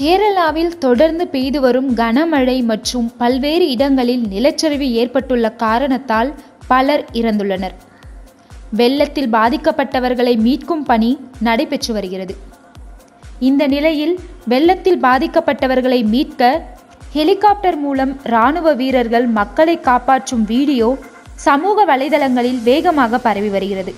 கேரளாவில் தொடர்ந்து பெய்து வரும் கனமழை மற்றும் பல்வேறு இடங்களில் நிலச்சரிவு ஏற்பட்டுள்ள காரணத்தால் பலர் இறந்துள்ளனர். வெள்ளத்தில் பாதிக்கப்பட்டவர்களை மீட்கும் பணி நடைபெற்று வருகிறது. இந்த நிலையில் வெள்ளத்தில் பாதிக்கப்பட்டவர்களை மீட்க ஹெலிகாப்டர் மூலம் ராணுவ வீரர்கள் மக்களை காப்பாற்றும் வீடியோ சமூக வலைதளங்களில் வேகமாக பரவி வருகிறது.